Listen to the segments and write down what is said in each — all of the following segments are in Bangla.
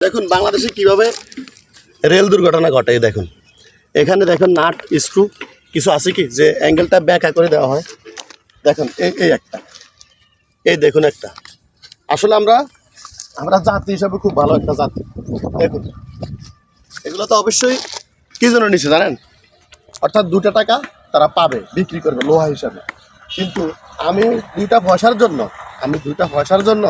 দেখুন, বাংলাদেশে কীভাবে রেল দুর্ঘটনা ঘটে দেখুন। এখানে দেখুন নাট, স্ক্রু, কিছু আছে কি? যে অ্যাঙ্গেলটা ব্যাকা করে দেওয়া হয়। দেখুন, এই এই একটা। এই দেখুন একটা। আসলে আমরা আমরা জাতি হিসাবে খুব ভালো একটা জাতি। দেখুন। এগুলো তো অবশ্যই কি জন্য নিচ্ছে জানেন? অর্থাৎ দুটো টাকা তারা পাবে, বিক্রি করবে লোহা হিসাবে। কিন্তু আমি দুইটা পয়সার জন্য, আমি দুইটা পয়সার জন্য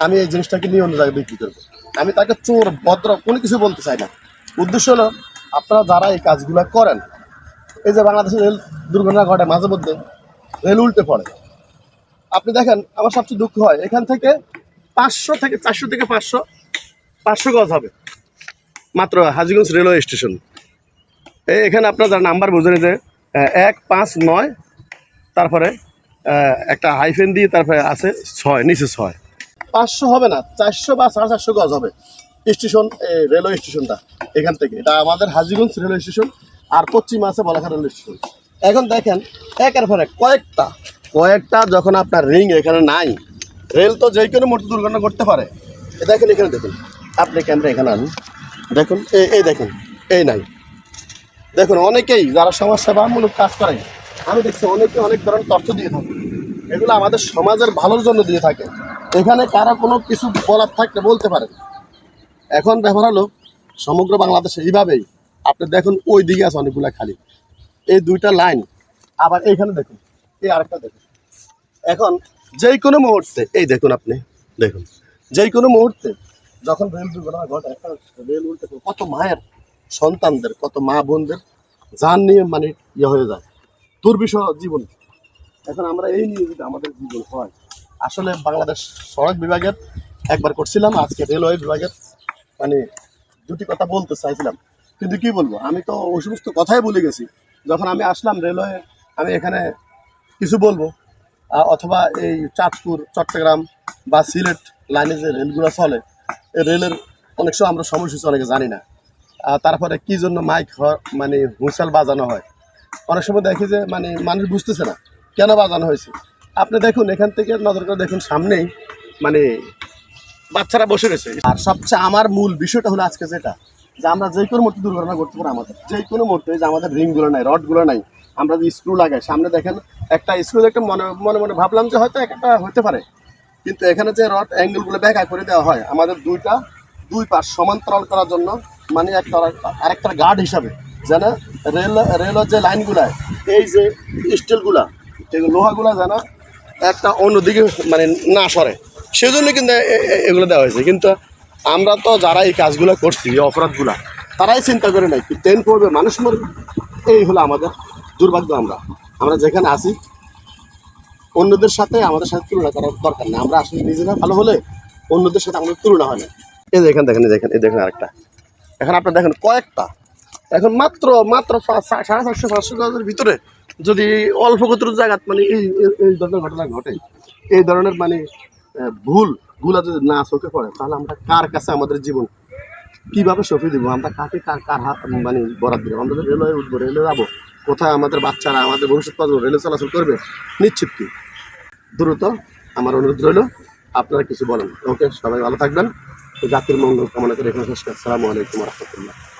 আমি এই জিনিসটাকে নিয়ে অন্য জায়গায় বিক্রি করব। আমি তাকে চোর, ভদ্র, কোনো কিছু বলতে চাই না। উদ্দেশ্য হলো, আপনারা যারা এই কাজগুলো করেন, এই যে বাংলাদেশে রেল দুর্ঘটনা ঘটে মাঝে মধ্যে, রেল উল্টে পড়ে। আপনি দেখেন, আমার সবচেয়ে দুঃখ হয়, এখান থেকে পাঁচশো থেকে চারশো থেকে পাঁচশো পাঁচশো গজ হবে। মাত্র হাজিগঞ্জ রেলওয়ে স্টেশন। এই এখানে আপনার যারা নাম্বার বুঝেন যে এক, পাঁচ, নয়, তারপরে একটা হাইফেন দিয়ে তারপরে আছে ছয়, নিচে ছয়। পাঁচশো হবে না, চারশো বা সাড়ে চারশো গজ হবে। স্টেশন রেলওয়ে স্টেশনটা, এখান থেকে। এটা আমাদের হাজিগঞ্জ রেলওয়ে স্টেশন আর পশ্চিম আছে বলাখা রেলওয়ে স্টেশন। এখন দেখেন, একের পর কয়েকটা কয়েকটা যখন আপনার রিং এখানে নাই, রেল তো যে কোনো মুহূর্তে দুর্ঘটনা করতে পারে। দেখেন এখানে, দেখুন। আপনি ক্যামেরা এখানে আনুন। দেখুন এই এই দেখুন এই নাই। দেখুন, অনেকেই যারা সমাজ সেবামূলক কাজ করে, আমি দেখছি অনেকে অনেক ধরনের তথ্য দিয়ে থাকে। এগুলো আমাদের সমাজের ভালোর জন্য দিয়ে থাকে। এখানে কারা কোনো কিছু বলার থাকলে বলতে পারে। এখন ব্যাপার হলো, সমগ্র বাংলাদেশে এইভাবেই। আপনি দেখুন ওই দিকে আছে অনেকগুলা খালি। এই দুইটা লাইন, আবার এইখানে দেখুন, এই আরেকটা দেখুন। এখন যেই কোনো মুহূর্তে, এই দেখুন আপনি, দেখুন। যেই কোনো মুহূর্তে যখন রেল দুর্ঘটনা ঘটে, একটা রেল উল্টে কত মায়ের সন্তানদের, কত মা বোনদের যান নিয়ে মানে ইয়ে হয়ে যায়। দুর্বিষহ জীবন। এখন আমরা এই নিয়ে যদি আমাদের জীবন হয়। আসলে বাংলাদেশ সড়ক বিভাগের একবার করছিলাম, আজকে রেলওয়ে বিভাগের মানে দুটি কথা বলতে চাইছিলাম। কিন্তু কি বলব, আমি তো ওই সমস্ত কথাই বলে গেছি। যখন আমি আসলাম রেলওয়ে, আমি এখানে কিছু বলব। অথবা এই চাঁদপুর, চট্টগ্রাম বা সিলেট লাইনে যে রেলগুলো চলে এই রেলের অনেক সময় আমরা সময়সূচি অনেকে জানি না। তারপরে কি জন্য মাইক মানে হুইসেল বাজানো হয়? অনেক সময় দেখি যে মানে মানুষ বুঝতেছে না। কেন বাজানো হয়েছে? আপনি দেখুন, এখান থেকে নজর করে দেখুন, সামনেই মানে বাচ্চারা বসে রয়েছে আর সবচেয়ে আমার মূল বিষয়টা হলো আজকে যেটা, যে আমরা যে কোনো মুহূর্তে দুর্ঘটনা করতে পারি আমাদের। যে কোনো মুহূর্তে যে আমাদের রিংগুলো নাই, রডগুলো নাই, আমরা যে স্ক্রু লাগাই, সামনে দেখেন, একটা স্ক্রু একটা মনে মনে মনে ভাবলাম যে হয়তো একটা হতে পারে। কিন্তু এখানে যে রড অ্যাঙ্গেলগুলো ব্যাকা করে দেওয়া হয়, আমাদের দুইটা, দুই পাশ সমান্তরাল করার জন্য মানে একটা আরেকটা গার্ড হিসাবে, যেন রেল, রেলের যে লাইনগুলায় এই যে স্টিলগুলা লোহাগুলা যেন একটা অন্যদিকে মানে না সরে। সেজন্য কিন্তু এগুলো দেওয়া হয়েছে। কিন্তু আমরা তো যারা এই কাজগুলো করছি, এই অপরাধগুলা, তারাই চিন্তা করে নাই ট্রেন পড়বে মানুষ মরবে। এই হলো আমাদের দুর্ভাগ্য আমরা। আমরা যেখানে আছি, অন্যদের সাথে আমাদের সাথে তুলনা করার দরকার নেই। আমরা আসলে নিজেরা ভালো হলে অন্যদের সাথে আমাদের তুলনা হয় না। এই দেখেন দেখেন দেখেন, এই দেখেন আরেকটা। এখন আপনার দেখেন কয়েকটা। এখন মাত্র মাত্র সাড়ে চারশো, পাঁচশো গজের ভিতরে যদি অল্প কতর জায়গাত মানে এই, এই- ধরনের ঘটনা ঘটে, এই ধরনের মানে ভুল ভুল যদি না চোখে পড়ে, তাহলে আমরা কার কাছে আমাদের জীবন কীভাবে সফি দিব? আমরা কাকে কার কার হাত মানে বরাদ দিব? আমরা রেলওয়ে উঠবো, রেলে যাব। কোথায় আমাদের বাচ্চারা, আমাদের ভবিষ্যৎ প্রজন্ম রেলে চলাচল করবে? নিশ্চিত কি? দ্রুত আমার অনুরোধ রইল, আপনারা কিছু বলেন। ওকে, সবাই ভালো থাকবেন। জাতির মঙ্গল কামনা করে এখানে শেষ করছি। আসসালামু আলাইকুম রহমতুল্লাহ।